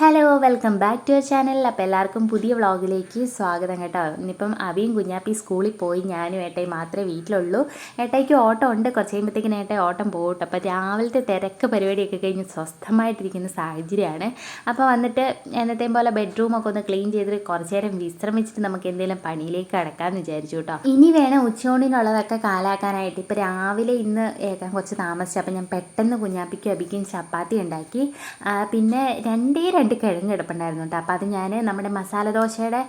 Hello welcome back to your channel അപ്പോൾ എല്ലാവർക്കും പുതിയ വ്ളോഗിലേക്ക് സ്വാഗതം കേട്ടോ. ഇന്നിപ്പം അവിയും കുഞ്ഞാപ്പി സ്കൂളിൽ പോയി ഞാനും ഏട്ടായി മാത്രമേ വീട്ടിലുള്ളൂ. ഏട്ടായിക്ക് ഓട്ടം ഉണ്ട്. കുറച്ച് കഴിയുമ്പോഴത്തേക്കിന് ഏട്ടായി ഓട്ടം പോകട്ടെ അപ്പോൾ രാവിലത്തെ തിരക്ക് പരിപാടിയൊക്കെ കഴിഞ്ഞ് സ്വസ്ഥമായിട്ടിരിക്കുന്ന സാഹചര്യമാണ്. അപ്പോൾ വന്നിട്ട് എന്നത്തെയും പോലെ ബെഡ്റൂമൊക്കെ ഒന്ന് ക്ലീൻ ചെയ്തിട്ട് കുറച്ച് നേരം വിശ്രമിച്ചിട്ട് നമുക്ക് എന്തെങ്കിലും പണിയിലേക്ക് കിടക്കാമെന്ന് വിചാരിച്ചു കേട്ടോ. ഇനി വേണം ഉച്ചയോണിനുള്ളതൊക്കെ കാലാക്കാനായിട്ട്. ഇപ്പോൾ രാവിലെ ഇന്ന് ഏക്കാൻ കുറച്ച് താമസിച്ചു. അപ്പോൾ ഞാൻ പെട്ടെന്ന് കുഞ്ഞാപ്പിക്കും അബിക്കും ചപ്പാത്തി ഉണ്ടാക്കി. പിന്നെ രണ്ടേ രണ്ട് കിഴങ്ങ് കിടപ്പുണ്ടായിരുന്നു കേട്ടോ. അപ്പോൾ അത് ഞാൻ നമ്മുടെ മസാല ദോശയുടെ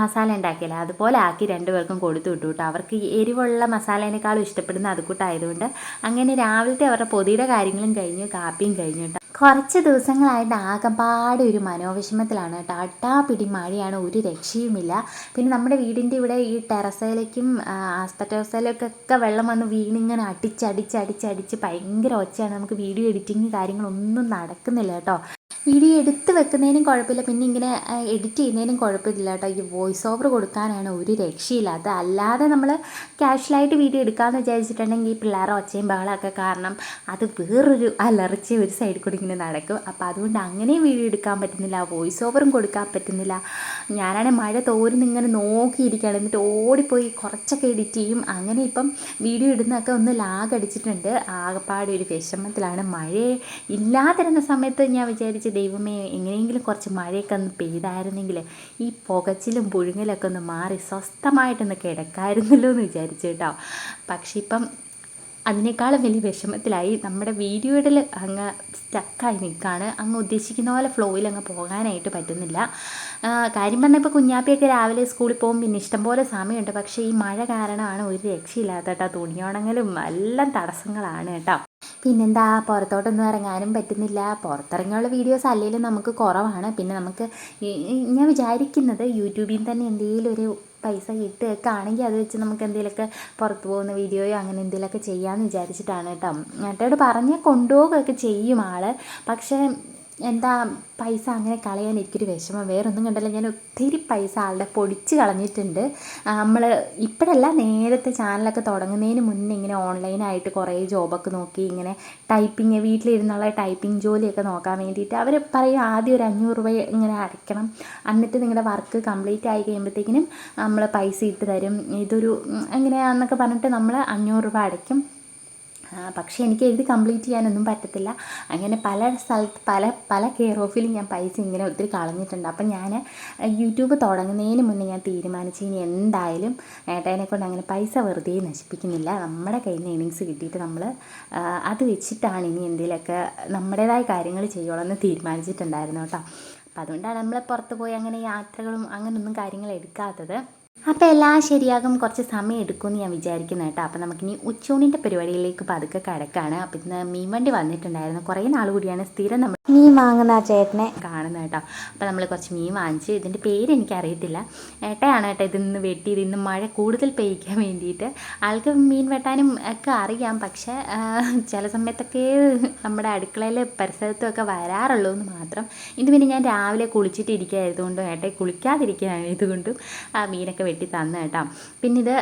മസാല ഉണ്ടാക്കിയില്ല? അതുപോലെ ആക്കി രണ്ടുപേർക്കും കൊടുത്തു വിട്ടു കേട്ടോ. അവർക്ക് എരിവുള്ള മസാലേനേക്കാളും ഇഷ്ടപ്പെടുന്ന അതുകൂട്ടായതുകൊണ്ട് അങ്ങനെ രാവിലത്തെ അവരുടെ പൊതിയുടെ കാര്യങ്ങളും കഴിഞ്ഞു കാപ്പിയും കഴിഞ്ഞു കേട്ടോ. കുറച്ച് ദിവസങ്ങളായിട്ട് ആകെപ്പാടെ ഒരു മനോവിഷമത്തിലാണ് കേട്ടോ. അട്ടാ പിടി മഴയാണ് ഒരു രക്ഷയുമില്ല. പിന്നെ നമ്മുടെ വീടിന്റെ ഇവിടെ ഈ ടെറസയിലേക്കും ആസ്പെറ്റോസയിലേക്കൊക്കെ വെള്ളം വന്ന് വീണിങ്ങനെ അടിച്ചടിച്ച് അടിച്ചടിച്ച് ഭയങ്കര ഒച്ചയാണ്. നമുക്ക് വീഡിയോ എഡിറ്റിങ് കാര്യങ്ങളൊന്നും നടക്കുന്നില്ല കേട്ടോ. വീഡിയോ എടുത്ത് വെക്കുന്നതിനും കുഴപ്പമില്ല. പിന്നെ ഇങ്ങനെ എഡിറ്റ് ചെയ്യുന്നതിനും കുഴപ്പമില്ല കേട്ടോ. ഈ വോയിസ് ഓവർ കൊടുക്കാനാണ് ഒരു രക്ഷയില്ല. അത് അല്ലാതെ നമ്മൾ ക്യാഷ്വലായിട്ട് വീഡിയോ എടുക്കാമെന്ന് വിചാരിച്ചിട്ടുണ്ടെങ്കിൽ ഈ പിള്ളേരെ ഒച്ചയും ബഹളമൊക്കെ കാരണം അത് വേറൊരു അലർച്ച ഒരു സൈഡിൽ കൂടി ഇങ്ങനെ നടക്കും. അപ്പോൾ അതുകൊണ്ട് അങ്ങനെയും വീഡിയോ എടുക്കാൻ പറ്റുന്നില്ല വോയിസ് ഓവറും കൊടുക്കാൻ പറ്റുന്നില്ല. ഞാനാണെങ്കിൽ മഴ തോരുന്ന് ഇങ്ങനെ നോക്കിയിരിക്കുകയാണ്. എന്നിട്ട് ഓടിപ്പോയി കുറച്ചൊക്കെ എഡിറ്റ് ചെയ്യും. അങ്ങനെ ഇപ്പം വീഡിയോ ഇടുന്നതൊക്കെ ഒന്ന് ലാഗ് അടിച്ചിട്ടുണ്ട്. ആകെപ്പാടെ ഒരു വിഷമത്തിലാണ്. മഴ ഇല്ലാതിരുന്ന സമയത്ത് ഞാൻ വിചാരിച്ച് ദൈവമേ എങ്ങനെയെങ്കിലും കുറച്ച് മഴയൊക്കെ ഒന്ന് പെയ്തായിരുന്നെങ്കിൽ ഈ പുകച്ചിലും പുഴുങ്ങലൊക്കെ ഒന്ന് മാറി സ്വസ്ഥമായിട്ടൊന്ന് കിടക്കായിരുന്നല്ലോ എന്ന് വിചാരിച്ചു കേട്ടോ. പക്ഷേ ഇപ്പം അതിനേക്കാളും വലിയ വിഷമത്തിലായി നമ്മുടെ വീഡിയോയിൽ അങ്ങ് സ്റ്റക്കായി നിൽക്കുകയാണ് അങ്ങ് ഉദ്ദേശിക്കുന്ന പോലെ ഫ്ലോയിൽ അങ്ങ് പോകാനായിട്ട് പറ്റുന്നില്ല. കാര്യം പറഞ്ഞാൽ ഇപ്പോൾ കുഞ്ഞാപ്പിയൊക്കെ രാവിലെ സ്കൂളിൽ പോകും പിന്നെ ഇഷ്ടംപോലെ സമയമുണ്ട്. പക്ഷേ ഈ മഴ കാരണമാണ് ഒരു രക്ഷയില്ലാത്ത കേട്ടോ തുണിയുണങ്ങലും എല്ലാം തടസ്സങ്ങളാണ് കേട്ടോ. പിന്നെന്താ പുറത്തോട്ടൊന്നും ഇറങ്ങാനും പറ്റുന്നില്ല. പുറത്തിറങ്ങിയുള്ള വീഡിയോസ് അല്ലെങ്കിലും നമുക്ക് കുറവാണ്. പിന്നെ നമുക്ക് ഞാൻ വിചാരിക്കുന്നത് യൂട്യൂബിൽ തന്നെ എന്തെങ്കിലും ഒരു പൈസ കിട്ടുകയൊക്കെ ആണെങ്കിൽ അത് വെച്ച് നമുക്ക് എന്തെങ്കിലുമൊക്കെ പുറത്ത് പോകുന്ന വീഡിയോയോ അങ്ങനെ എന്തെങ്കിലുമൊക്കെ ചെയ്യാമെന്ന് വിചാരിച്ചിട്ടാണ് കേട്ടോ. ഏട്ടയോട് പറഞ്ഞാൽ കൊണ്ടുപോകുകയൊക്കെ ചെയ്യും ആൾ. പക്ഷേ എന്താ പൈസ അങ്ങനെ കളയാൻ എനിക്കൊരു വിഷമം. വേറൊന്നും കണ്ടല്ല. ഞാൻ ഒത്തിരി പൈസ ആളുടെ പൊടിച്ച് കളഞ്ഞിട്ടുണ്ട്. നമ്മൾ ഇപ്പോഴല്ല നേരത്തെ ചാനലൊക്കെ തുടങ്ങുന്നതിന് മുന്നേ ഇങ്ങനെ ഓൺലൈനായിട്ട് കുറേ ജോബൊക്കെ നോക്കി ഇങ്ങനെ ടൈപ്പിങ് വീട്ടിലിരുന്നുള്ള ടൈപ്പിംഗ് ജോലിയൊക്കെ നോക്കാൻ വേണ്ടിയിട്ട് അവർ പറയും ആദ്യം ഒരു അഞ്ഞൂറ് രൂപ ഇങ്ങനെ അടയ്ക്കണം. എന്നിട്ട് നിങ്ങളുടെ വർക്ക് കംപ്ലീറ്റ് ആയി കഴിയുമ്പോഴത്തേക്കിനും നമ്മൾ പൈസ ഇട്ട് തരും. ഇതൊരു എങ്ങനെയാണെന്നൊക്കെ പറഞ്ഞിട്ട് നമ്മൾ അഞ്ഞൂറ് രൂപ അടയ്ക്കും. പക്ഷേ എനിക്ക് എഴുതി കംപ്ലീറ്റ് ചെയ്യാനൊന്നും പറ്റത്തില്ല. അങ്ങനെ പല സ്ഥലത്ത് പല പല കെയർ ഓഫിലും ഞാൻ പൈസ ഇങ്ങനെ ഒത്തിരി കളഞ്ഞിട്ടുണ്ട്. അപ്പം ഞാൻ യൂട്യൂബ് തുടങ്ങുന്നതിന് മുന്നേ ഞാൻ തീരുമാനിച്ചു ഇനി എന്തായാലും ഏട്ടനെ കൊണ്ട് അങ്ങനെ പൈസ വെറുതെ നശിപ്പിക്കുന്നില്ല. നമ്മുടെ കയ്യിൽ നിന്ന് ഏണിങ്സ് കിട്ടിയിട്ട് നമ്മൾ അത് വെച്ചിട്ടാണ് ഇനി എന്തെങ്കിലുമൊക്കെ നമ്മുടേതായ കാര്യങ്ങൾ ചെയ്യണമെന്ന് തീരുമാനിച്ചിട്ടുണ്ടായിരുന്നു കേട്ടോ. അപ്പം അതുകൊണ്ടാണ് നമ്മൾ പുറത്ത് പോയി അങ്ങനെ യാത്രകളും അങ്ങനെയൊന്നും കാര്യങ്ങൾ എടുക്കാത്തത്. അപ്പോൾ എല്ലാം ശരിയാകും. കുറച്ച് സമയം എടുക്കുമെന്ന് ഞാൻ വിചാരിക്കുന്നു കേട്ടോ. അപ്പോൾ നമുക്കിനി ഉച്ചൂണിന്റെ പരിപാടിയിലേക്ക് പതുക്കെ കിടക്കാണ്. അപ്പോൾ ഇന്ന് മീൻ വണ്ടി വന്നിട്ടുണ്ടായിരുന്നു. കുറേ നാൾ കൂടിയാണ് സ്ഥിരം നമ്മൾ മീൻ വാങ്ങുന്ന ആ ചേട്ടനെ കാണുന്നത് കേട്ടോ. അപ്പോൾ നമ്മൾ കുറച്ച് മീൻ വാങ്ങിച്ച് ഇതിന്റെ പേര് എനിക്കറിയത്തില്ല. ഏട്ടയാണ് കേട്ടോ ഇതിന്ന് വെട്ടി ഇതിന്ന് മഴ കൂടുതൽ പെയ്യിക്കാൻ വേണ്ടിയിട്ട്. ആൾക്ക് മീൻ വെട്ടാനും ഒക്കെ അറിയാം. പക്ഷേ ചില സമയത്തൊക്കെ നമ്മുടെ അടുക്കളയിൽ പരിസരത്തുമൊക്കെ വരാറുള്ളൂ എന്ന് മാത്രം. ഇത് പിന്നെ ഞാൻ രാവിലെ കുളിച്ചിട്ട് ഇരിക്കുകയായതുകൊണ്ടും ഏട്ടയെ കുളിക്കാതിരിക്കുകയായതുകൊണ്ടും ആ മീനൊക്കെ വെട്ടി തന്നു കേട്ടോ. പിന്നെ ഇത്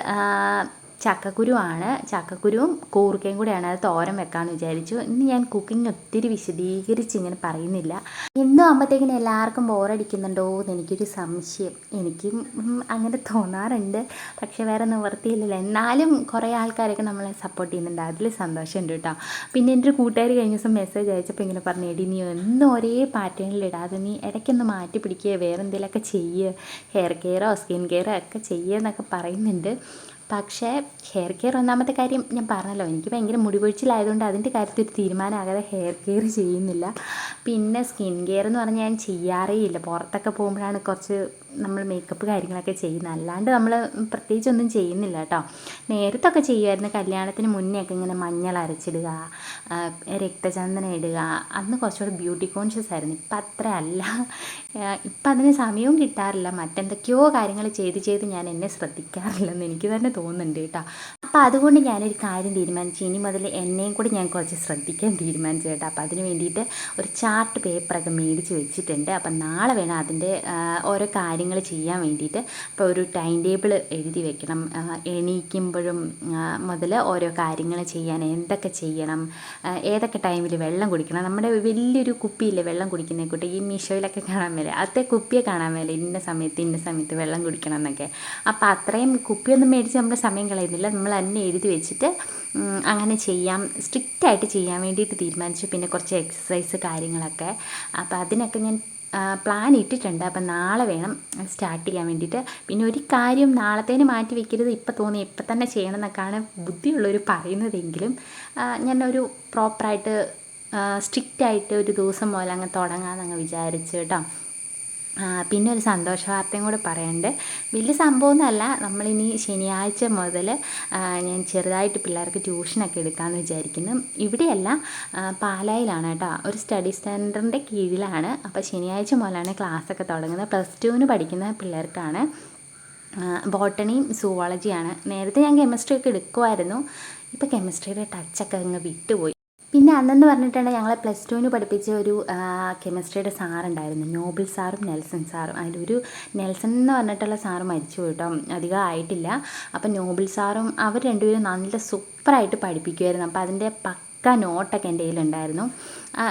ചക്കക്കുരുവാണ്. ചക്കക്കുരുവും കൂർക്കയും കൂടെയാണ് അത് തോരൻ വെക്കാമെന്ന് വിചാരിച്ചു. ഇന്ന് ഞാൻ കുക്കിംഗ് ഒത്തിരി വിശദീകരിച്ച് ഇങ്ങനെ പറയുന്നില്ല. എന്നും ആകുമ്പോഴത്തേക്കിന് എല്ലാവർക്കും ബോറടിക്കുന്നുണ്ടോ എന്ന് എനിക്കൊരു സംശയം. എനിക്കും അങ്ങനെ തോന്നാറുണ്ട്. പക്ഷെ വേറെ നിവർത്തിയില്ലല്ലോ എന്നാലും കുറേ ആൾക്കാരൊക്കെ നമ്മളെ സപ്പോർട്ട് ചെയ്യുന്നുണ്ട്. അതിൽ സന്തോഷമുണ്ട് കേട്ടോ. പിന്നെ എന്റെ ഒരു കൂട്ടുകാർ കഴിഞ്ഞ ദിവസം മെസ്സേജ് അയച്ചപ്പോൾ ഇങ്ങനെ പറഞ്ഞു എടി നീ ഒന്നും ഒരേ പാറ്റേണിൽ ഇടാതെ നീ ഇടയ്ക്കൊന്ന് മാറ്റി പിടിക്കുക വേറെ എന്തെങ്കിലുമൊക്കെ ചെയ്യുക ഹെയർ കെയറോ സ്കിൻ കെയറോ ഒക്കെ ചെയ്യുക എന്നൊക്കെ പറയുന്നുണ്ട്. പക്ഷേ ഹെയർ കെയർ ഒന്നാമത്തെ കാര്യം ഞാൻ പറഞ്ഞല്ലോ എനിക്ക് ഭയങ്കര മുടി കൊഴിച്ചിലായതുകൊണ്ട് അതിന്റെ കാര്യത്തിൽ ഒരു തീരുമാനമാകാതെ ഹെയർ കെയർ ചെയ്യുന്നില്ല. പിന്നെ സ്കിൻ കെയർ എന്ന് പറഞ്ഞാൽ ഞാൻ ചെയ്യാറേ ഇല്ല പുറത്തൊക്കെ പോകുമ്പോഴാണ് കുറച്ച് നമ്മൾ മേക്കപ്പ് കാര്യങ്ങളൊക്കെ ചെയ്യുന്നത്. അല്ലാണ്ട് നമ്മൾ പ്രത്യേകിച്ചൊന്നും ചെയ്യുന്നില്ല കേട്ടോ നേരത്തൊക്കെ ചെയ്യുമായിരുന്നു. കല്യാണത്തിന് മുന്നേ ഒക്കെ ഇങ്ങനെ മഞ്ഞൾ അരച്ചിടുക രക്തചന്ദനം ഇടുക. അന്ന് കുറച്ചുകൂടെ ബ്യൂട്ടി കോൺഷ്യസ് ആയിരുന്നു. ഇപ്പം അത്ര അല്ല. ഇപ്പം അതിന് സമയവും കിട്ടാറില്ല. മറ്റെന്തൊക്കെയോ കാര്യങ്ങൾ ചെയ്ത് ചെയ്ത് ഞാൻ എന്നെ ശ്രദ്ധിക്കാറില്ലെന്ന് എനിക്ക് തന്നെ തോന്നുന്നുണ്ട് കേട്ടോ അപ്പോൾ അതുകൊണ്ട് ഞാനൊരു കാര്യം തീരുമാനിച്ചു. ഇനി മുതൽ എന്നെയും കൂടി ഞാൻ കുറച്ച് ശ്രദ്ധിക്കാൻ തീരുമാനിച്ചു കേട്ടോ. അപ്പോൾ അതിന് വേണ്ടിയിട്ട് ഒരു ചാർട്ട് പേപ്പറൊക്കെ മേടിച്ച് വെച്ചിട്ടുണ്ട്. അപ്പം നാളെ വേണം അതിന്റെ ഓരോ കാര്യങ്ങൾ ചെയ്യാൻ വേണ്ടിയിട്ട് അപ്പോൾ ഒരു ടൈം ടേബിൾ എഴുതി വെക്കണം. എണീക്കുമ്പോഴും മുതൽ ഓരോ കാര്യങ്ങൾ ചെയ്യാൻ എന്തൊക്കെ ചെയ്യണം ഏതൊക്കെ ടൈമിൽ വെള്ളം കുടിക്കണം. നമ്മുടെ വലിയൊരു കുപ്പിയില്ലേ വെള്ളം കുടിക്കുന്ന കുട്ടി ഈ മീഷോയിലൊക്കെ കാണാൻ മേലെ അതേ കുപ്പിയെ കാണാൻ മേലെ ഇന്ന സമയത്ത് ഇന്ന സമയത്ത് വെള്ളം കുടിക്കണം എന്നൊക്കെ. അപ്പോൾ അത്രയും കുപ്പിയൊന്നും മേടിച്ച് നമ്മൾ സമയം കളയുന്നില്ല. നമ്മൾ തന്നെ എഴുതി വെച്ചിട്ട് അങ്ങനെ ചെയ്യാം. സ്ട്രിക്റ്റായിട്ട് ചെയ്യാൻ വേണ്ടിയിട്ട് തീരുമാനിച്ചു. പിന്നെ കുറച്ച് എക്സസൈസ് കാര്യങ്ങളൊക്കെ. അപ്പോൾ അതിനൊക്കെ ഞാൻ പ്ലാൻ ഇട്ടിട്ടുണ്ട്. അപ്പം നാളെ വേണം സ്റ്റാർട്ട് ചെയ്യാൻ വേണ്ടിയിട്ട്. പിന്നെ ഒരു കാര്യം നാളത്തേന് മാറ്റി വെക്കരുത്. ഇപ്പം തോന്നി ഇപ്പം തന്നെ ചെയ്യണം എന്നൊക്കെയാണ് ബുദ്ധിയുള്ളവർ പറയുന്നതെങ്കിലും ഞാനൊരു പ്രോപ്പറായിട്ട് സ്ട്രിക്റ്റായിട്ട് ഒരു ദിവസം മുതൽ അങ്ങ് തുടങ്ങാമെന്നങ്ങ് വിചാരിച്ചു കേട്ടോ. പിന്നെ ഒരു സന്തോഷ വാർത്തയും കൂടെ പറയണ്ട്. വലിയ സംഭവമൊന്നുമല്ല. നമ്മളിനി ശനിയാഴ്ച മുതൽ ഞാൻ ചെറുതായിട്ട് പിള്ളേർക്ക് ട്യൂഷനൊക്കെ എടുക്കാമെന്ന് വിചാരിക്കുന്നു. ഇവിടെയല്ല പാലായിലാണ് കേട്ടോ. ഒരു സ്റ്റഡി സെന്ററിന്റെ കീഴിലാണ്. അപ്പോൾ ശനിയാഴ്ച മുതലാണ് ക്ലാസ്സൊക്കെ തുടങ്ങുന്നത്. പ്ലസ് ടുവിന് പഠിക്കുന്ന പിള്ളേർക്കാണ്. ബോട്ടണിയും സുവോളജിയാണ്. നേരത്തെ ഞാൻ കെമിസ്ട്രി ഒക്കെ എടുക്കുമായിരുന്നു ഇപ്പോൾ കെമിസ്ട്രിയുടെ ടച്ചൊക്കെ അങ്ങ് വിട്ടുപോയി. പിന്നെ അന്നെന്ന് പറഞ്ഞിട്ടുണ്ടെങ്കിൽ ഞങ്ങളെ പ്ലസ് ടുവിന് പഠിപ്പിച്ച ഒരു കെമിസ്ട്രിയുടെ സാറുണ്ടായിരുന്നു. നോബിൾ സാറും നെൽസൺ സാറും. അതിലൊരു നെൽസൺ എന്ന് പറഞ്ഞിട്ടുള്ള സാറ് മരിച്ചു കേട്ടോ. അധികം ആയിട്ടില്ല. അപ്പം നോബിൾ സാറും അവർ രണ്ടുപേരും നല്ല സൂപ്പറായിട്ട് പഠിപ്പിക്കുമായിരുന്നു അപ്പോൾ അതിന്റെ പക്ക നോട്ടൊക്കെ എന്റെ കയ്യിലുണ്ടായിരുന്നു.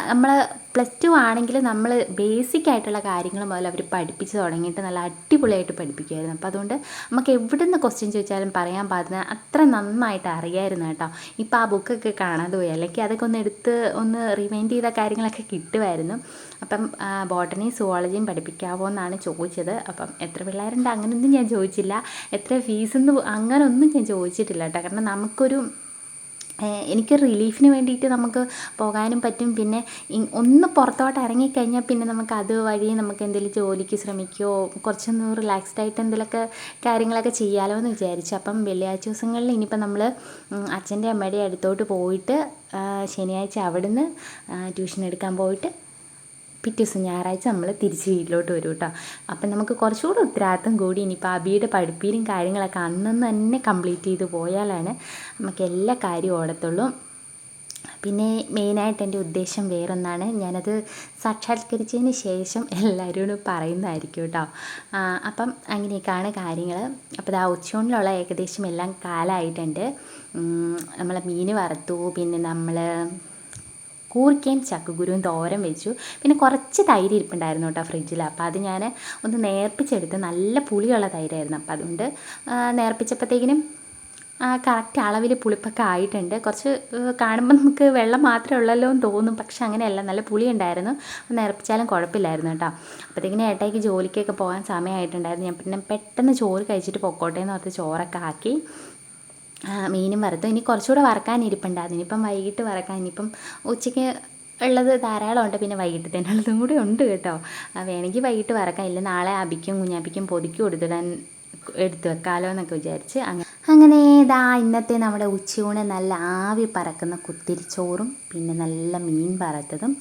നമ്മൾ പ്ലസ് ടു ആണെങ്കിൽ നമ്മൾ ബേസിക് ആയിട്ടുള്ള കാര്യങ്ങൾ മുതൽ അവർ പഠിപ്പിച്ച് തുടങ്ങിയിട്ട് നല്ല അടിപൊളിയായിട്ട് പഠിപ്പിക്കുമായിരുന്നു അപ്പോൾ അതുകൊണ്ട് നമുക്ക് എവിടെ നിന്ന് ക്വസ്റ്റ്യൻ ചോദിച്ചാലും പറയാൻ പാടുന്ന അത്ര നന്നായിട്ട് അറിയായിരുന്നു കേട്ടോ. ഇപ്പോൾ ആ ബുക്കൊക്കെ കാണാതെ പോയി. അല്ലെങ്കിൽ അതൊക്കെ ഒന്ന് എടുത്ത് ഒന്ന് റിമൈൻഡ് ചെയ്ത കാര്യങ്ങളൊക്കെ കിട്ടുമായിരുന്നു അപ്പം ബോട്ടണി സുവോളജിയും പഠിപ്പിക്കാവോ എന്നാണ് ചോദിച്ചത്. അപ്പം എത്ര പിള്ളേരുണ്ട്? അങ്ങനെയൊന്നും ഞാൻ ചോദിച്ചില്ല. എത്ര ഫീസെന്ന് അങ്ങനെയൊന്നും ഞാൻ ചോദിച്ചിട്ടില്ല കേട്ടോ. കാരണം നമുക്കൊരു എനിക്ക് റിലീഫിന് വേണ്ടിയിട്ട് നമുക്ക് പോകാനും പറ്റും. പിന്നെ ഒന്ന് പുറത്തോട്ട് ഇറങ്ങിക്കഴിഞ്ഞാൽ പിന്നെ നമുക്ക് അത് വഴി നമുക്ക് എന്തെങ്കിലും ജോലിക്ക് ശ്രമിക്കുകയോ കുറച്ചൊന്ന് റിലാക്സ്ഡ് ആയിട്ട് എന്തെങ്കിലുമൊക്കെ കാര്യങ്ങളൊക്കെ ചെയ്യാലോ എന്ന് വിചാരിച്ചു. അപ്പം വെള്ളിയാഴ്ച ദിവസങ്ങളിൽ ഇനിയിപ്പം നമ്മൾ അച്ഛന്റെ അമ്മയുടെ അടുത്തോട്ട് പോയിട്ട് ശനിയാഴ്ച അവിടുന്ന് ട്യൂഷൻ എടുക്കാൻ പോയിട്ട് പിറ്റേ ദിവസം ഞായറാഴ്ച നമ്മൾ തിരിച്ച് വീട്ടിലോട്ട് വരും കേട്ടോ. അപ്പം നമുക്ക് കുറച്ചുകൂടെ ഉത്തരവാദിത്തം കൂടി ഇനിയിപ്പോൾ അബിയുടെ പഠിപ്പീരും കാര്യങ്ങളൊക്കെ അന്നന്ന് തന്നെ കംപ്ലീറ്റ് ചെയ്ത് പോയാലാണ് നമുക്ക് എല്ലാ കാര്യവും ഓടത്തുള്ളൂ. പിന്നെ മെയിനായിട്ട് എന്റെ ഉദ്ദേശം വേറൊന്നാണ്. ഞാനത് സാക്ഷാത്കരിച്ചതിന് ശേഷം എല്ലാവരോടും പറയുന്നതായിരിക്കും കേട്ടോ. അപ്പം അങ്ങനെയൊക്കെയാണ് കാര്യങ്ങൾ അപ്പോൾ ആ ഉച്ചയൂണിലുള്ള ഏകദേശം എല്ലാം കാലമായിട്ടുണ്ട്. നമ്മളെ മീൻ വറുത്തു പിന്നെ നമ്മൾ കൂർക്കയും ചക്കക്കുരുവും തോരൻ വെച്ചു. പിന്നെ കുറച്ച് തൈര് ഇരിപ്പുണ്ടായിരുന്നു കേട്ടോ ഫ്രിഡ്ജിൽ അപ്പോൾ അത് ഞാൻ ഒന്ന് നേർപ്പിച്ചെടുത്ത് നല്ല പുളിയുള്ള തൈരായിരുന്നു. അപ്പോൾ അതുകൊണ്ട് നേർപ്പിച്ചപ്പോഴത്തേക്കിനും കറക്റ്റ് അളവിൽ പുളിപ്പൊക്കെ ആയിട്ടുണ്ട്. കുറച്ച് കാണുമ്പോൾ നമുക്ക് വെള്ളം മാത്രമേ ഉള്ളല്ലോ എന്ന് തോന്നും. പക്ഷെ അങ്ങനെയല്ല നല്ല പുളി ഉണ്ടായിരുന്നു നിറപ്പിച്ചാലും കുഴപ്പമില്ലായിരുന്നു കേട്ടോ. അപ്പോഴത്തേക്കിനും ഏട്ടായിക്ക് ജോലിക്കൊക്കെ പോകാൻ സമയമായിട്ടുണ്ടായിരുന്നു. ഞാൻ പിന്നെ പെട്ടെന്ന് ചോറ് കഴിച്ചിട്ട് പൊക്കോട്ടേന്ന് ഓർത്ത് ചോറൊക്കെ ആക്കി. മീനും വറുത്തു ഇനി കുറച്ചുകൂടെ വറക്കാനിരിപ്പുണ്ട് അതിനിപ്പം വൈകിട്ട് വറക്കാൻ ഇനിയിപ്പം ഉച്ചയ്ക്ക് ഉള്ളത് ധാരാളമുണ്ട് പിന്നെ വൈകിട്ട് തന്നെ വൈകിട്ടത്തേനുള്ളതും കൂടി ഉണ്ട് കേട്ടോ. വേണമെങ്കിൽ വൈകിട്ട് വറക്കാം. ഇല്ല നാളെ അബിക്കും കുഞ്ഞാപ്പിക്കും പൊതിക്കും കൊടുത്തിടാൻ എടുത്തു വെക്കാലോ എന്നൊക്കെ വിചാരിച്ച് അങ്ങനെ അങ്ങനെ ഇതാ ഇന്നത്തെ നമ്മുടെ ഉച്ചയൂണ് നല്ല ആവി പറക്കുന്ന കുത്തിരിച്ചോറും പിന്നെ നല്ല മീൻ പറത്തതും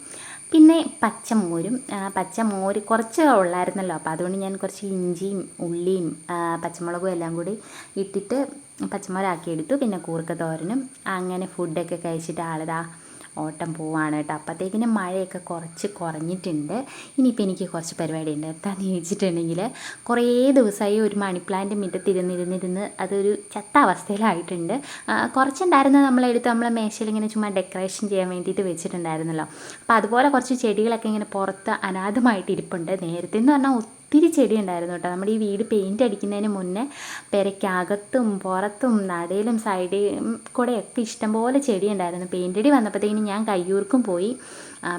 പിന്നെ പച്ചമോരും. പച്ചമോര് കുറച്ച് ഉള്ളായിരുന്നല്ലോ. അപ്പോൾ അതുകൊണ്ട് ഞാൻ കുറച്ച് ഇഞ്ചിയും ഉള്ളിയും പച്ചമുളകും എല്ലാം കൂടി ഇട്ടിട്ട് പച്ചമുളകാക്കി എടുത്തു പിന്നെ കൂർക്ക തോരനും അങ്ങനെ ഫുഡൊക്കെ കഴിച്ചിട്ട് ആളിതാ ഓട്ടം പോവാണ് കേട്ടോ. അപ്പോഴത്തേക്കിനും മഴയൊക്കെ കുറച്ച് കുറഞ്ഞിട്ടുണ്ട്. ഇനിയിപ്പോൾ എനിക്ക് കുറച്ച് പരിപാടി ഉണ്ട് എന്താണെന്ന് ചോദിച്ചിട്ടുണ്ടെങ്കിൽ കുറേ ദിവസമായി ഒരു മണി പ്ലാന്റ് മുറ്റത്തിരുന്നിരുന്നിരുന്ന് അതൊരു ചത്ത അവസ്ഥയിലായിട്ടുണ്ട് കുറച്ചുണ്ടായിരുന്നു നമ്മളെടുത്ത് നമ്മളെ മേശയിൽ ഇങ്ങനെ ചുമ്മാ ഡെക്കറേഷൻ ചെയ്യാൻ വേണ്ടിയിട്ട് വെച്ചിട്ടുണ്ടായിരുന്നല്ലോ. അപ്പോൾ അതുപോലെ കുറച്ച് ചെടികളൊക്കെ ഇങ്ങനെ പുറത്ത് അനാഥമായിട്ട് ഇരിപ്പുണ്ട്. നേരത്തെ എന്ന് പറഞ്ഞാൽ ഒത്തിരി ചെടി ഉണ്ടായിരുന്നു കേട്ടോ. നമ്മുടെ ഈ വീട് പെയിന്റ് അടിക്കുന്നതിന് മുന്നേ പെരയ്ക്കകത്തും പുറത്തും നടയിലും സൈഡിലും കൂടെയൊക്കെ ഇഷ്ടംപോലെ ചെടി ഉണ്ടായിരുന്നു പെയിന്റ് അടി വന്നപ്പോഴത്തേക്കിനും ഞാൻ കയ്യൂർക്കും പോയി.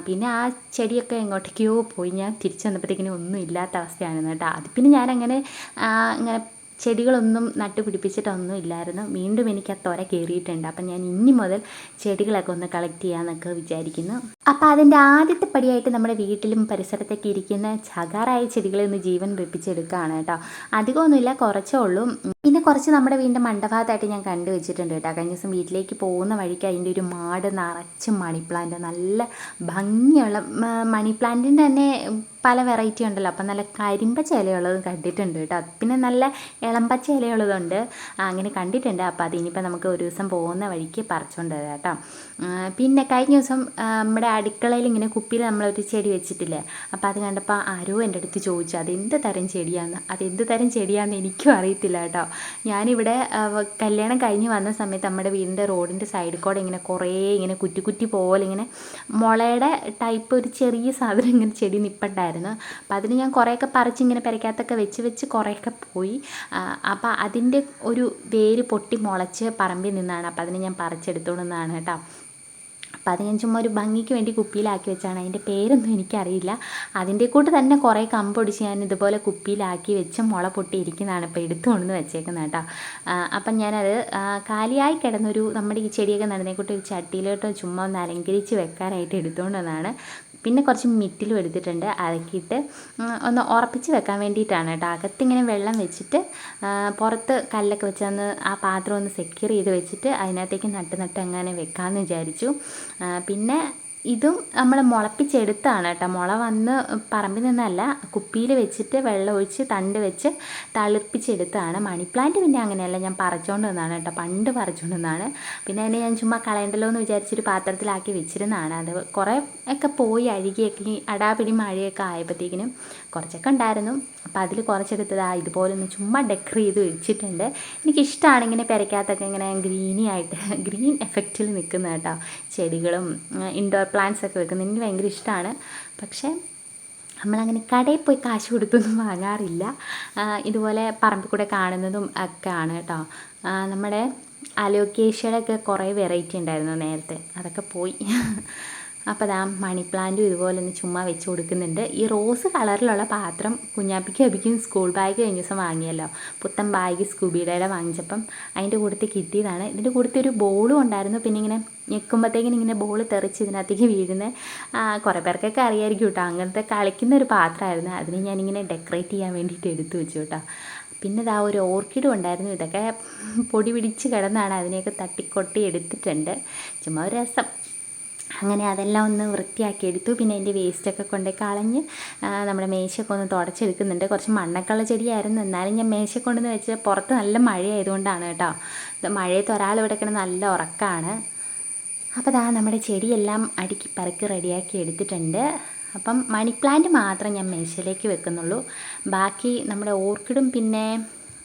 പിന്നെ ആ ചെടിയൊക്കെ എങ്ങോട്ടേക്കോ പോയി. ഞാൻ തിരിച്ചു വന്നപ്പോഴത്തേക്കിനും ഒന്നും ഇല്ലാത്ത അവസ്ഥയാണ് കേട്ടോ. അത് പിന്നെ ഞാനങ്ങനെ അങ്ങനെ ഇങ്ങനെ ചെടികളൊന്നും നട്ടുപിടിപ്പിച്ചിട്ടൊന്നും ഇല്ലായിരുന്നു വീണ്ടും എനിക്ക് ആ തൊര കയറിയിട്ടുണ്ട്. അപ്പം ഞാൻ ഇനി മുതൽ ചെടികളൊക്കെ ഒന്ന് കളക്ട് ചെയ്യാമെന്നൊക്കെ വിചാരിക്കുന്നു. അപ്പോൾ അതിന്റെ ആദ്യത്തെ പടിയായിട്ട് നമ്മുടെ വീട്ടിലും പരിസരത്തൊക്കെ ഇരിക്കുന്ന ചകാറായ ചെടികളെ ഒന്ന് ജീവൻ വെപ്പിച്ചെടുക്കുകയാണ് കേട്ടോ. അധികമൊന്നുമില്ല കുറച്ചേ ഉള്ളൂ. പിന്നെ കുറച്ച് നമ്മുടെ വീടിന്റെ മണ്ഡഭാഗത്തായിട്ട് ഞാൻ കണ്ടു വെച്ചിട്ടുണ്ട് കേട്ടോ. കഴിഞ്ഞ ദിവസം വീട്ടിലേക്ക് പോകുന്ന വഴിക്ക് അതിന്റെ ഒരു മാട് നിറച്ച് മണി പ്ലാന്റ് നല്ല ഭംഗിയുള്ള മണി പ്ലാന്റിന്റെ തന്നെ പല വെറൈറ്റി ഉണ്ടല്ലോ. അപ്പം നല്ല കരിമ്പച്ച ഇലയുള്ളതും കണ്ടിട്ടുണ്ട് കേട്ടോ. പിന്നെ നല്ല ഇളമ്പച്ച ഇലയുള്ളതുണ്ട് അങ്ങനെ കണ്ടിട്ടുണ്ട്. അപ്പോൾ അത് ഇനിയിപ്പോൾ നമുക്ക് ഒരു ദിവസം പോകുന്ന വഴിക്ക് പറിച്ചുകൊണ്ട് കേട്ടോ. പിന്നെ കഴിഞ്ഞ ദിവസം നമ്മുടെ അടുക്കളയിൽ ഇങ്ങനെ കുപ്പിയിൽ നമ്മളൊരു ചെടി വെച്ചിട്ടില്ലേ? അപ്പോൾ അത് കണ്ടപ്പോൾ ആരോ എന്റെ അടുത്ത് ചോദിച്ചു അതെന്ത് തരം ചെടിയാന്ന്? അതെന്ത് തരം ചെടിയാണെന്ന് എനിക്കും അറിയത്തില്ല കേട്ടോ. ഞാനിവിടെ കല്യാണം കഴിഞ്ഞ് വന്ന സമയത്ത് നമ്മുടെ വീടിന്റെ റോഡിന്റെ സൈഡിൽ കൂടെ ഇങ്ങനെ കുറേ ഇങ്ങനെ കുറ്റി കുറ്റി പോലെ ഇങ്ങനെ മുളയുടെ ടൈപ്പ് ഒരു ചെറിയ സാധനം ഇങ്ങനെ ചെടി നിപ്പുണ്ടായിരുന്നു അപ്പോൾ അതിന് ഞാൻ കുറേയൊക്കെ പറിച്ച് ഇങ്ങനെ പെരക്കകത്തൊക്കെ വെച്ച് വെച്ച് കുറേയൊക്കെ പോയി. അപ്പോൾ അതിന്റെ ഒരു വേര് പൊട്ടി മുളച്ച് പറമ്പിൽ നിന്നാണ്. അപ്പോൾ അതിനെ ഞാൻ പറിച്ചെടുത്തോണ്ടെന്നാണ് കേട്ടോ. അപ്പം അത് ഞാൻ ചുമ്മാ ഒരു ഭംഗിക്ക് വേണ്ടി കുപ്പിയിലാക്കി വെച്ചാണ്. അതിന്റെ പേരൊന്നും എനിക്കറിയില്ല. അതിന്റെ കൂട്ട് തന്നെ കുറേ കമ്പൊടിച്ച് ഞാൻ ഇതുപോലെ കുപ്പിയിലാക്കി വെച്ച് മുള പൊട്ടി ഇരിക്കുന്നതാണ് ഇപ്പോൾ എടുത്തുകൊണ്ടെന്ന് വെച്ചേക്കുന്നത് കേട്ടോ. അപ്പം ഞാനത് കാലിയായി കിടന്നൊരു നമ്മുടെ ഈ ചെടിയൊക്കെ നടന്നേക്കൂട്ട് ഒരു ചട്ടിയിലോട്ടോ ചുമ്മാ ഒന്ന് അലങ്കരിച്ച് വെക്കാനായിട്ട് എടുത്തുകൊണ്ട് വന്നതാണ് പിന്നെ കുറച്ച് മിറ്റിലും എടുത്തിട്ടുണ്ട്. അലക്കിയിട്ട് ഒന്ന് ഉറപ്പിച്ച് വെക്കാൻ വേണ്ടിയിട്ടാണ് കേട്ടോ. അകത്തിങ്ങനെ വെള്ളം വെച്ചിട്ട് പുറത്ത് കല്ലൊക്കെ വെച്ച് അന്ന് ആ പാത്രം ഒന്ന് സെക്യൂർ ചെയ്ത് വെച്ചിട്ട് അതിനകത്തേക്ക് നട്ട് നട്ട് അങ്ങനെ വെക്കാമെന്ന് വിചാരിച്ചു. പിന്നെ ഇതും നമ്മൾ മുളപ്പിച്ചെടുത്താണ് കേട്ടോ. മുള വന്ന് പറമ്പിൽ നിന്നല്ല കുപ്പിയിൽ വെച്ചിട്ട് വെള്ളം ഒഴിച്ച് തണ്ട് വെച്ച് തളിപ്പിച്ചെടുത്താണ്. മണി പ്ലാന്റ് പിന്നെ അങ്ങനെയല്ല ഞാൻ പറിച്ചുകൊണ്ട് വന്നതാണ് കേട്ടോ. പണ്ട് പറിച്ചുകൊണ്ട് വന്നതാണ് പിന്നെ അതിനെ ഞാൻ ചുമ്മാ കളയണ്ടല്ലോ എന്ന് വിചാരിച്ചൊരു പാത്രത്തിലാക്കി വെച്ചിരുന്നതാണ്. അത് കുറേ ഒക്കെ പോയി അഴുകിയൊക്കെ അടാപിടി മഴയൊക്കെ ആയപ്പോഴത്തേക്കിനും കുറച്ചൊക്കെ ഉണ്ടായിരുന്നു. അപ്പോൾ അതിൽ കുറച്ചെടുത്തതാ ഇതുപോലെ ഒന്ന് ചുമ്മാ ഡെക്കർ ചെയ്ത് വെച്ചിട്ടുണ്ട്. എനിക്കിഷ്ടമാണ് ഇങ്ങനെ പെരയ്ക്കകത്തൊക്കെ ഇങ്ങനെ ഗ്രീനി ആയിട്ട് ഗ്രീൻ എഫക്റ്റിൽ നിൽക്കുന്ന കേട്ടോ. ചെടികളും ഇൻഡോർ പ്ലാന്റ്സ് ഒക്കെ വെക്കുന്നത് എനിക്ക് ഭയങ്കര ഇഷ്ടമാണ് പക്ഷേ നമ്മളങ്ങനെ കടയിൽ പോയി കാശ് കൊടുത്തൊന്നും വാങ്ങാറില്ല. ഇതുപോലെ പറമ്പിൽ കൂടെ കാണുന്നതും ഒക്കെ ആണ് കേട്ടോ നമ്മുടെ അലോക്കേഷ്യയുടെ ഒക്കെ കുറേ വെറൈറ്റി ഉണ്ടായിരുന്നു നേരത്തെ. അതൊക്കെ പോയി. അപ്പോൾ അതാ മണി പ്ലാന്റും ഇതുപോലെ ഒന്ന് ചുമ്മാ വെച്ച് കൊടുക്കുന്നുണ്ട്. ഈ റോസ് കളറിലുള്ള പാത്രം കുഞ്ഞാപ്പിക്ക് അബിക്കും സ്കൂൾ ബാഗ് കഴിഞ്ഞ ദിവസം വാങ്ങിയല്ലോ. പുത്തൻ ബാഗ് സ്കൂബിയുടെ വാങ്ങിച്ചപ്പം അതിന്റെ കൂട്ടത്തിൽ കിട്ടിയതാണ്. ഇതിന്റെ കൂട്ടത്തിൽ ഒരു ബോളും ഉണ്ടായിരുന്നു. പിന്നെ ഇങ്ങനെ ഞെക്കുമ്പോഴത്തേക്കിനും ഇങ്ങനെ ബോൾ തെറിച്ച് ഇതിനകത്തേക്ക് വീഴുന്ന കുറേ പേർക്കൊക്കെ അറിയായിരിക്കും കേട്ടോ. അങ്ങനത്തെ കളിക്കുന്ന ഒരു പാത്രമായിരുന്നു. അതിന് ഞാനിങ്ങനെ ഡെക്കറേറ്റ് ചെയ്യാൻ വേണ്ടിയിട്ട് എടുത്തു വെച്ചു കേട്ടോ. പിന്നെ ഇതാ ഒരു ഓർക്കിഡും ഉണ്ടായിരുന്നു. ഇതൊക്കെ പൊടി പിടിച്ച് കിടന്നാണ് അതിനെയൊക്കെ തട്ടിക്കൊട്ടി എടുത്തിട്ടുണ്ട്. ചുമ്മാ ഒരു രസം. അങ്ങനെ അതെല്ലാം ഒന്ന് വൃത്തിയാക്കി എടുത്തു. പിന്നെ അതിന്റെ വേസ്റ്റൊക്കെ കൊണ്ട് കളഞ്ഞ് നമ്മുടെ മേശയൊക്കെ ഒന്ന് തുടച്ചെടുക്കുന്നുണ്ട്. കുറച്ച് മണ്ണൊക്കെയുള്ള ചെടിയായിരുന്നു. എന്നാലും ഞാൻ മേശ കൊണ്ടുവന്ന് വെച്ച് പുറത്ത് നല്ല മഴയായതുകൊണ്ടാണ് കേട്ടോ. മഴയത്ത് ഒരാൾ ഇവിടെ കിടന്ന് നല്ല ഉറക്കമാണ് അപ്പോൾ ദാ നമ്മുടെ ചെടിയെല്ലാം അടുക്കി പറക്കി റെഡിയാക്കി എടുത്തിട്ടുണ്ട്. അപ്പം മണി പ്ലാന്റ് മാത്രം ഞാൻ മേശയിലേക്ക് വെക്കുന്നുള്ളൂ. ബാക്കി നമ്മുടെ ഓർക്കിഡും പിന്നെ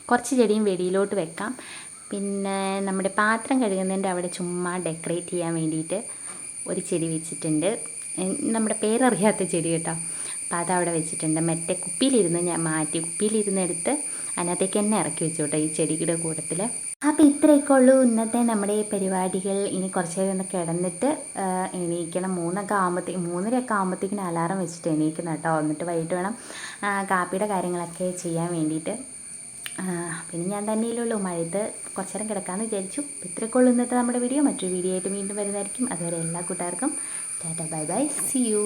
കുറച്ച് ചെടിയും വെടിയിലോട്ട് വെക്കാം. പിന്നെ നമ്മുടെ പാത്രം കഴുകുന്നതിന്റെ അവിടെ ചുമ്മാ ഡെക്കറേറ്റ് ചെയ്യാൻ വേണ്ടിയിട്ട് ഒരു ചെടി വെച്ചിട്ടുണ്ട്. നമ്മുടെ പേരറിയാത്ത ചെടി കേട്ടോ. അപ്പോൾ അതവിടെ വെച്ചിട്ടുണ്ട്. മറ്റേ കുപ്പിയിലിരുന്ന് ഞാൻ മാറ്റി കുപ്പിയിലിരുന്ന് എടുത്ത് അതിനകത്തേക്ക് തന്നെ ഇറക്കി വെച്ചു കേട്ടോ ഈ ചെടിയുടെ കൂട്ടത്തിൽ അപ്പോൾ ഇത്രയൊക്കെ ഉള്ളൂ. ഇന്നത്തെ നമ്മുടെ പരിപാടികൾ. ഇനി കുറച്ച് നേരം ഒന്ന് കിടന്നിട്ട് എണീക്കണം. മൂന്നൊക്കെ ആകുമ്പോഴത്തേക്ക് മൂന്നരയൊക്കെ ആകുമ്പോഴത്തേക്കിന് അലാറം വെച്ചിട്ട് എണീക്കണം കേട്ടോ. എന്നിട്ട് വൈകിട്ട് വേണം കാപ്പിയുടെ കാര്യങ്ങളൊക്കെ ചെയ്യാൻ വേണ്ടിയിട്ട്. പിന്നെ ഞാൻ തന്നെയല്ലേ ഉള്ളൂ. മഴയത്ത് കുറച്ച് നേരം കിടക്കാമെന്ന് വിചാരിച്ചു. ഇത്രയൊക്കെ ഉള്ളൂ ഇന്നത്തെ നമ്മുടെ വീഡിയോ. മറ്റൊരു വീഡിയോ ആയിട്ട് വീണ്ടും വരുന്നതായിരിക്കും. അതുവരെ എല്ലാ കൂട്ടുകാർക്കും tata bye bye. See you